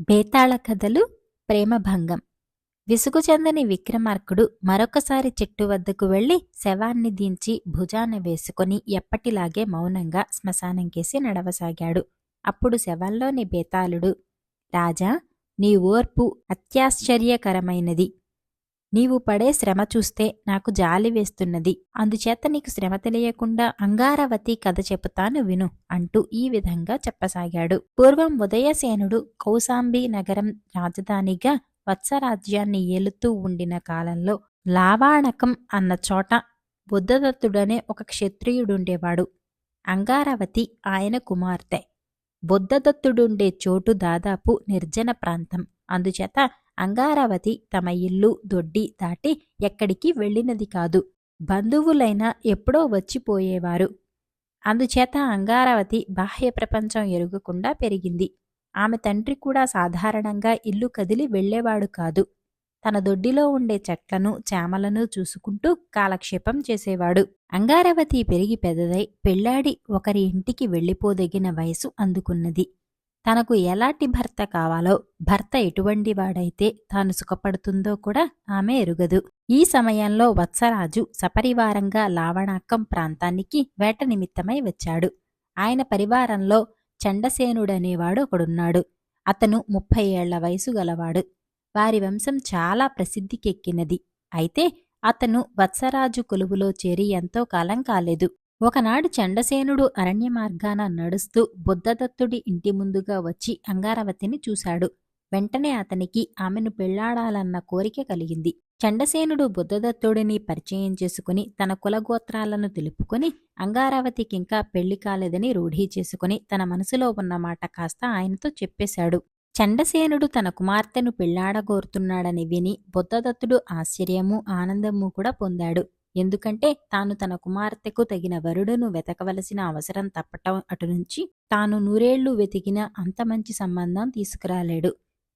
బేతాళ కథలు ప్రేమభంగం విసుగు చెందని విక్రమార్కుడు మరొకసారి చెట్టు వద్దకు వెళ్ళి శవాన్ని దించి భుజాన వేసుకొని ఎప్పటిలాగే మౌనంగా శ్మశానంకేసి నడవసాగాడు. అప్పుడు శవంలోని బేతాళుడు రాజా నీ ఓర్పు అత్యాశ్చర్యకరమైనది. నీవు పడే శ్రమ చూస్తే నాకు జాలి వేస్తున్నది. అందుచేత నీకు శ్రమ తెలియకుండా అంగారవతి కథ చెబుతాను విను అంటూ ఈ విధంగా చెప్పసాగాడు. పూర్వం ఉదయసేనుడు కౌశాంబి నగరం రాజధానిగా వత్సరాజ్యాన్ని ఏలుతూ ఉండిన కాలంలో లావాణకం అన్న చోట బుద్ధదత్తుడనే ఒక క్షత్రియుడుండేవాడు. అంగారవతి ఆయన కుమార్తె. బుద్ధదత్తుడుండే చోటు దాదాపు నిర్జన ప్రాంతం. అందుచేత అంగారావతి తమ ఇల్లు దొడ్డి దాటి ఎక్కడికి వెళ్ళినది కాదు. బంధువులైనా ఎప్పుడో వచ్చిపోయేవారు అందుచేత అంగారావతి బాహ్య ప్రపంచం ఎరుగకుండా పెరిగింది. ఆమె తండ్రి కూడా సాధారణంగా ఇల్లు కదిలి వెళ్ళేవాడు కాదు. తన దొడ్డిలో ఉండే చెట్లను చేమలను చూసుకుంటూ కాలక్షేపం చేసేవాడు. అంగారవతి పెరిగి పెద్దదై పెళ్ళాడి ఒకరి ఇంటికి వెళ్ళిపోదగిన వయసు అందుకున్నది. తనకు ఎలాంటి భర్త కావాలో భర్త ఎటువంటి వాడైతే తాను సుఖపడుతుందో కూడా ఆమె ఎరుగదు. ఈ సమయంలో వత్సరాజు సపరివారంగా లావణాకం ప్రాంతానికి వేట నిమిత్తమై వచ్చాడు. ఆయన పరివారంలో చండసేనుడనేవాడు ఒకడున్నాడు. అతను ముప్పై ఏళ్ళ వయసు గలవాడు. వారి వంశం చాలా ప్రసిద్ధికెక్కినది. అయితే అతను వత్సరాజు కొలువులో చేరి ఎంతో కాలం కాలేదు. ఒకనాడు చండసేనుడు అరణ్య మార్గాన నడుస్తూ బుద్ధదత్తుడి ఇంటి ముందుగా వచ్చి అంగారవతిని చూశాడు. వెంటనే అతనికి ఆమెను పెళ్ళాడాలన్న కోరిక కలిగింది. చండసేనుడు బుద్ధదత్తుడిని పరిచయం చేసుకుని తన కులగోత్రాలను తెలుపుకుని అంగారావతికింకా పెళ్ళి కాలేదని రూఢీ చేసుకుని తన మనసులో ఉన్న మాట కాస్త ఆయనతో చెప్పేశాడు. చండసేనుడు తన కుమార్తెను పెళ్ళాడగోరుతున్నాడని విని బుద్ధదత్తుడు ఆశ్చర్యము ఆనందము కూడా పొందాడు. ఎందుకంటే తాను తన కుమార్తెకు తగిన వరుడును వెతకవలసిన అవసరం తప్పటం అటు నుంచి తాను నూరేళ్ళు వెతికిన అంత మంచి సంబంధం తీసుకురాలేడు.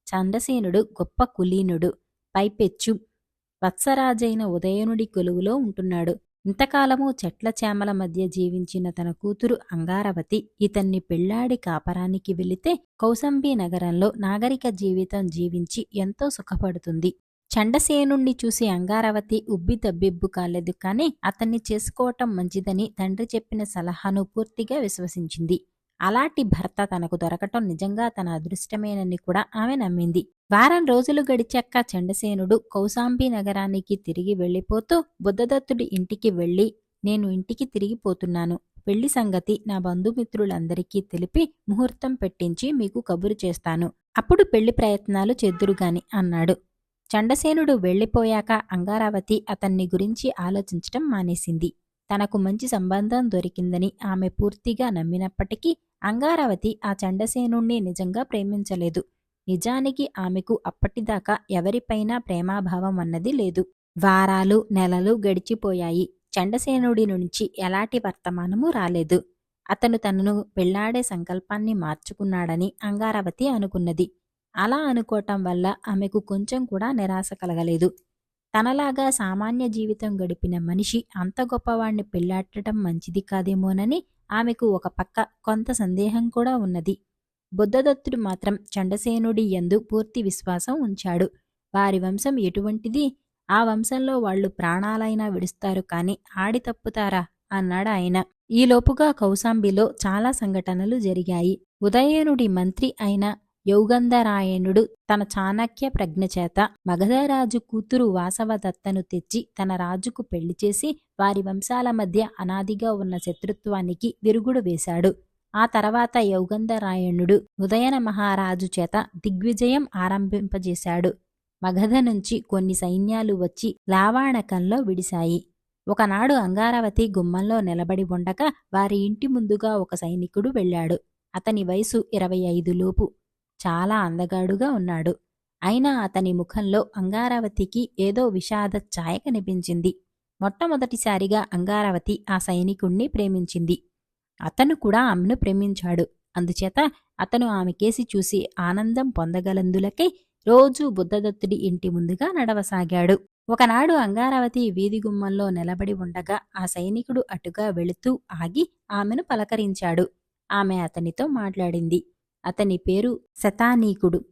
చంద్రసేనుడు గొప్ప కులీనుడు పైపెచ్చు వత్సరాజైన ఉదయనుడి కొలువులో ఉంటున్నాడు. ఇంతకాలము చెట్ల చేమల మధ్య జీవించిన తన కూతురు అంగారవతి ఇతన్ని పెళ్ళాడి కాపరానికి వెళితే కౌసంబి నగరంలో నాగరిక జీవితం జీవించి ఎంతో సుఖపడుతుంది. చండసేనుణ్ణి చూసి అంగారవతి ఉబ్బి తబ్బిబ్బు కాలేదు కానీ అతన్ని చేసుకోవటం మంచిదని తండ్రి చెప్పిన సలహాను పూర్తిగా విశ్వసించింది. అలాంటి భర్త తనకు దొరకటం నిజంగా తన అదృష్టమేనని కూడా ఆమె నమ్మింది. వారం రోజులు గడిచాక చండసేనుడు కౌశాంబి నగరానికి తిరిగి వెళ్ళిపోతూ బుద్ధదత్తుడి ఇంటికి వెళ్ళి నేను ఇంటికి తిరిగిపోతున్నాను పెళ్ళి సంగతి నా బంధుమిత్రులందరికీ తెలిపి ముహూర్తం పెట్టించి మీకు కబురు చేస్తాను. అప్పుడు పెళ్ళి ప్రయత్నాలు చెద్దురుగాని అన్నాడు. చండసేనుడు వెళ్ళిపోయాక అంగారావతి అతన్ని గురించి ఆలోచించటం మానేసింది. తనకు మంచి సంబంధం దొరికిందని ఆమె పూర్తిగా నమ్మినప్పటికీ అంగారావతి ఆ చండసేనుణ్ణి నిజంగా ప్రేమించలేదు. నిజానికి ఆమెకు అప్పటిదాకా ఎవరిపైనా ప్రేమాభావం అన్నది లేదు. వారాలు నెలలు గడిచిపోయాయి. చండసేనుడి నుంచి ఎలాంటి వర్తమానము రాలేదు. అతను తనను పెళ్ళాడే సంకల్పాన్ని మార్చుకున్నాడని అంగారావతి అనుకున్నది. అలా అనుకోవటం వల్ల ఆమెకు కొంచెం కూడా నిరాశ కలగలేదు. తనలాగా సామాన్య జీవితం గడిపిన మనిషి అంత గొప్పవాణ్ణి పెళ్ళాడటం మంచిది కాదేమోనని ఆమెకు ఒక పక్క కొంత సందేహం కూడా ఉన్నది. బుద్ధదత్తుడు మాత్రం చండసేనుడి ఎందు పూర్తి విశ్వాసం ఉంచాడు. వారి వంశం ఎటువంటిది? ఆ వంశంలో వాళ్ళు ప్రాణాలైనా విడుస్తారు కాని ఆడి తప్పుతారా? అన్నాడు ఆయన. ఈలోపుగా కౌశాంబిలో చాలా సంఘటనలు జరిగాయి. ఉదయనుడి మంత్రి అయిన యౌగంధరాయణుడు తన చాణక్య ప్రజ్ఞచేత మగధరాజు కూతురు వాసవదత్తను తెచ్చి తన రాజుకు పెళ్ళి చేసి వారి వంశాల మధ్య అనాదిగా ఉన్న శత్రుత్వానికి విరుగుడు వేశాడు. ఆ తర్వాత యౌగంధరాయణుడు ఉదయన మహారాజు చేత దిగ్విజయం ఆరంభింపజేశాడు. మగధ నుంచి కొన్ని సైన్యాలు వచ్చి లావాణకంలో విడిశాయి. ఒకనాడు అంగారావతి గుమ్మంలో నిలబడి ఉండగా వారి ఇంటి ముందుగా ఒక సైనికుడు వెళ్ళాడు. అతని వయసు ఇరవై ఐదు లోపు. చాలా అందగాడుగా ఉన్నాడు. అయినా అతని ముఖంలో అంగారావతికి ఏదో విషాద ఛాయ కనిపించింది. మొట్టమొదటిసారిగా అంగారావతి ఆ సైనికుణ్ణి ప్రేమించింది. అతను కూడా ఆమెను ప్రేమించాడు. అందుచేత అతను ఆమె కేసి చూసి ఆనందం పొందగలందులకై రోజూ బుద్ధదత్తుడి ఇంటి ముందుగా నడవసాగాడు. ఒకనాడు అంగారావతి వీధి గుమ్మంలో నిలబడి ఉండగా ఆ సైనికుడు అటుగా వెళుతూ ఆగి ఆమెను పలకరించాడు. ఆమె అతనితో మాట్లాడింది. అతని పేరు శతానీకుడు.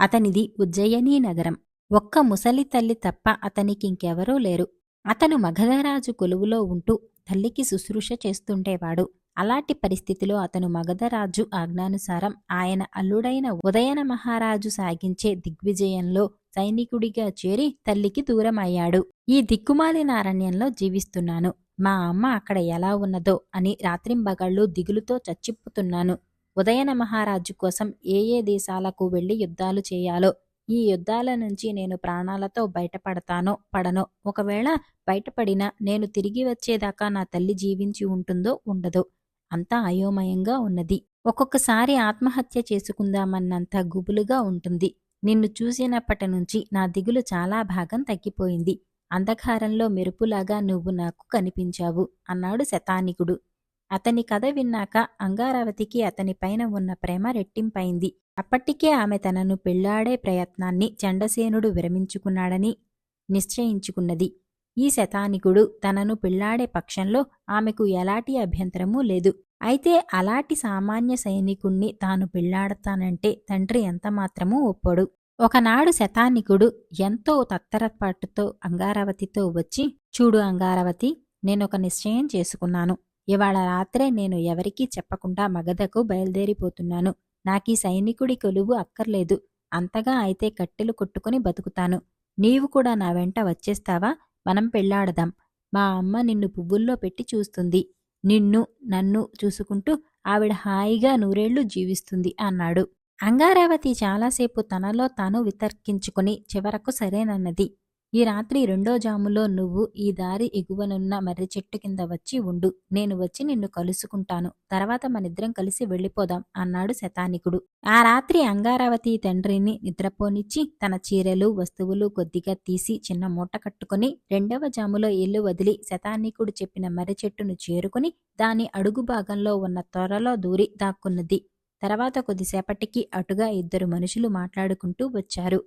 అతనిది ఉజ్జయనీ నగరం. ఒక్క ముసలి తల్లి తప్ప అతనికింకెవరూ లేరు. అతను మగధరాజు కొలువులో ఉంటూ తల్లికి శుశ్రూష చేస్తుండేవాడు. అలాంటి పరిస్థితిలో అతను మగధరాజు ఆజ్ఞానుసారం ఆయన అల్లుడైన ఉదయన మహారాజు సాగించే దిగ్విజయంలో సైనికుడిగా చేరి తల్లికి దూరమయ్యాడు. ఈ దిక్కుమాలిన అరణ్యంలో జీవిస్తున్నాను. మా అమ్మ అక్కడ ఎలా ఉన్నదో అని రాత్రింబగళ్ళు దిగులుతో చచ్చిప్పుతున్నాను ఉదయన మహారాజు కోసం ఏ ఏ దేశాలకు వెళ్ళి యుద్ధాలు చేయాలో ఈ యుద్ధాల నుంచి నేను ప్రాణాలతో బయటపడతానో పడనో ఒకవేళ బయటపడినా నేను తిరిగి వచ్చేదాకా నా తల్లి జీవించి ఉంటుందో ఉండదో అంతా అయోమయంగా ఉన్నది. ఒక్కొక్కసారి ఆత్మహత్య చేసుకుందామన్నంత గుబులుగా ఉంటుంది. నిన్ను చూసినప్పటి నుంచి నా దిగులు చాలా భాగం తగ్గిపోయింది. అంధకారంలో మెరుపులాగా నువ్వు నాకు కనిపించావు అన్నాడు శతానికుడు. అతని కథ విన్నాక అంగారావతికి అతని పైన ఉన్న ప్రేమ రెట్టింపైంది. అప్పటికే ఆమె తనను పెళ్ళాడే ప్రయత్నాన్ని చండసేనుడు విరమించుకున్నాడని నిశ్చయించుకున్నది. ఈ శతానికుడు తనను పెళ్ళాడే పక్షంలో ఆమెకు ఎలాంటి అభ్యంతరమూ లేదు. అయితే అలాంటి సామాన్య సైనికుణ్ణి తాను పెళ్ళాడతానంటే తండ్రి ఎంతమాత్రమూ ఒప్పడు. ఒకనాడు శతానికుడు ఎంతో తత్తరపాటుతో అంగారావతితో వచ్చి చూడు అంగారవతి నేనొక నిశ్చయం చేసుకున్నాను. ఇవాళ రాత్రే నేను ఎవరికీ చెప్పకుండా మగధకు బయలుదేరిపోతున్నాను. నాకీ సైనికుడి కొలువు అక్కర్లేదు. అంతగా అయితే కట్టెలు కొట్టుకుని బతుకుతాను. నీవు కూడా నా వెంట వచ్చేస్తావా? మనం పెళ్ళాడదాం. మా అమ్మ నిన్ను పువ్వుల్లో పెట్టి చూస్తుంది. నిన్ను నన్ను చూసుకుంటూ ఆవిడ హాయిగా నూరేళ్ళు జీవిస్తుంది అన్నాడు. అంగారావతి చాలాసేపు తనలో తాను వితర్కించుకుని చివరకు సరేనన్నది. ఈ రాత్రి రెండో జాములో నువ్వు ఈ దారి ఎగువనున్న మర్రి చెట్టు కింద వచ్చి ఉండు. నేను వచ్చి నిన్ను కలుసుకుంటాను. తర్వాత మనిద్దరం కలిసి వెళ్ళిపోదాం అన్నాడు శతానికుడు. ఆ రాత్రి అంగారావతి తండ్రిని నిద్రపోనిచ్చి తన చీరలు వస్తువులు కొద్దిగా తీసి చిన్న మూట కట్టుకుని రెండవ జాములో ఇల్లు వదిలి శతానికుడు చెప్పిన మర్రి చెట్టును చేరుకుని దాని అడుగు భాగంలో ఉన్న త్వరలో దూరి దాక్కున్నది. తర్వాత కొద్దిసేపటికి అటుగా ఇద్దరు మనుషులు మాట్లాడుకుంటూ వచ్చారు.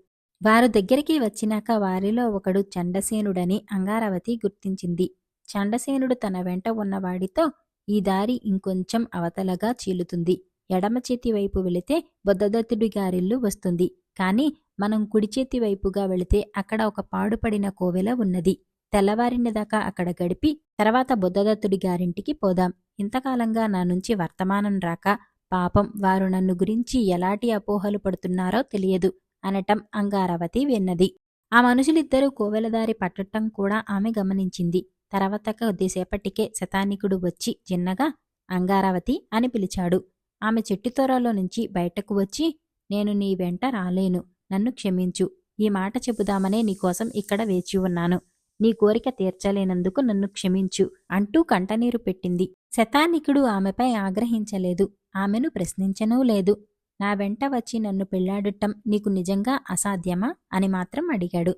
వారు దగ్గరికి వచ్చినాక వారిలో ఒకడు చండసేనుడని అంగారవతి గుర్తించింది. చండసేనుడు తన వెంట ఉన్నవాడితో ఈ దారి ఇంకొంచెం అవతలగా చీలుతుంది. ఎడమ చేతి వైపు వెళితే బొద్దదత్తుడి గారిల్లు వస్తుంది. కాని మనం కుడి చేతి వైపుగా వెళితే అక్కడ ఒక పాడుపడిన కోవెల ఉన్నది. తెల్లవారిన దాకా అక్కడ గడిపి తర్వాత బుద్ధదత్తుడి గారింటికి పోదాం. ఇంతకాలంగా నా నుంచి వర్తమానం రాక పాపం వారు నన్ను గురించి ఎలాంటి అపోహలు పడుతున్నారో తెలియదు. అనటం అంగారవతి విన్నది. ఆ మనుషులిద్దరూ కోవెలదారి పట్టటం కూడా ఆమె గమనించింది. తర్వాత కొద్దిసేపటికే శతానికుడు వచ్చి చిన్నగా అంగారావతి అని పిలిచాడు. ఆమె చెట్టు చెట్టుతోరలో నుంచి బయటకు వచ్చి నేను నీ వెంట రాలేను నన్ను క్షమించు. ఈ మాట చెబుదామనే నీకోసం ఇక్కడ వేచి ఉన్నాను. నీ కోరిక తీర్చలేనందుకు నన్ను క్షమించు అంటూ కంటనీరు పెట్టింది. శతానికుడు ఆమెపై ఆగ్రహించలేదు. ఆమెను ప్రశ్నించనూ లేదు. నా వెంట వచ్చి నన్ను పెళ్ళాడటం నీకు నిజంగా అసాధ్యమా? అని మాత్రం అడిగాడు.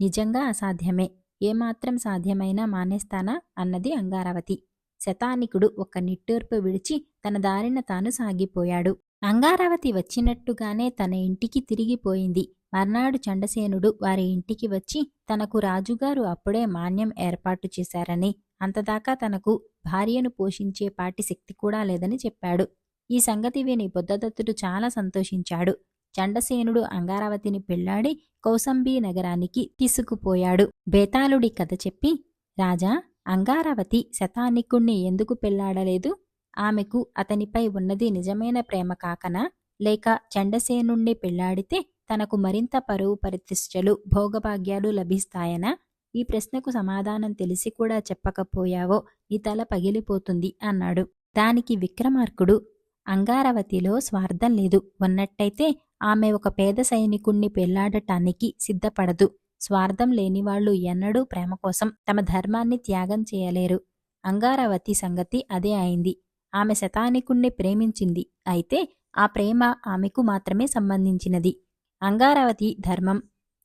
నిజంగా అసాధ్యమే. ఏమాత్రం సాధ్యమైనా మానేస్తానా? అన్నది అంగారావతి. శతానికుడు ఒక నిట్టూర్పు విడిచి తన దారిన తాను సాగిపోయాడు. అంగారావతి వచ్చినట్టుగానే తన ఇంటికి తిరిగిపోయింది. మర్నాడు చండసేనుడు వారి ఇంటికి వచ్చి తనకు రాజుగారు అప్పుడే మాన్యం ఏర్పాటు చేశారని అంతదాకా తనకు భార్యను పోషించే పాటి శక్తి కూడా లేదని చెప్పాడు. ఈ సంగతి విని బుద్ధదత్తుడు చాలా సంతోషించాడు. చండసేనుడు అంగారావతిని పెళ్ళాడి కౌసంబీ నగరానికి తీసుకుపోయాడు. బేతాళుడి కథ చెప్పి రాజా అంగారావతి శతానికుణ్ణి ఎందుకు పెళ్ళాడలేదు? ఆమెకు అతనిపై ఉన్నది నిజమైన ప్రేమ కాకనా? లేక చండసేనుణ్ణి పెళ్ళాడితే తనకు మరింత పరువు పరితిష్టలు భోగభాగ్యాలు లభిస్తాయనా? ఈ ప్రశ్నకు సమాధానం తెలిసి కూడా చెప్పకపోయావో నీ తల పగిలిపోతుంది అన్నాడు. దానికి విక్రమార్కుడు అంగారవతిలో స్వార్థం లేదు. ఉన్నట్టయితే ఆమె ఒక పేద సైనికుణ్ణి పెళ్ళాడటానికి సిద్ధపడదు. స్వార్థం లేనివాళ్ళు ఎన్నడూ ప్రేమ కోసం తమ ధర్మాన్ని త్యాగం చేయలేరు. అంగారవతి సంగతి అదే అయింది. ఆమె శతానికుణ్ణి ప్రేమించింది. అయితే ఆ ప్రేమ ఆమెకు మాత్రమే సంబంధించినది. అంగారవతి ధర్మం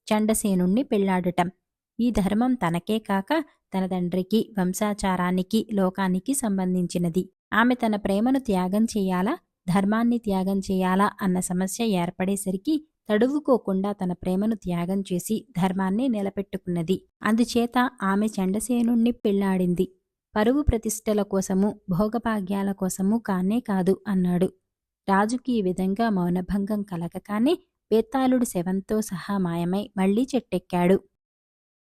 చండసేనుణ్ణి పెళ్ళాడటం. ఈ ధర్మం తనకే కాక తన తండ్రికి వంశాచారానికి లోకానికి సంబంధించినది. ఆమె తన ప్రేమను త్యాగం చేయాలా? ధర్మాన్ని త్యాగం చేయాలా? అన్న సమస్య ఏర్పడేసరికి తడువుకోకుండా తన ప్రేమను త్యాగం చేసి ధర్మాన్ని నిలబెట్టుకున్నది. అందుచేత ఆమె చండసేనుణ్ణి పెళ్ళాడింది. పరువు ప్రతిష్టల కోసము భోగభాగ్యాల కోసము కానే కాదు అన్నాడు. రాజుకి ఈ విధంగా మౌనభంగం కలగకానే బేతాళుడు శవంతో సహా మాయమై మళ్ళీ చెట్టెక్కాడు.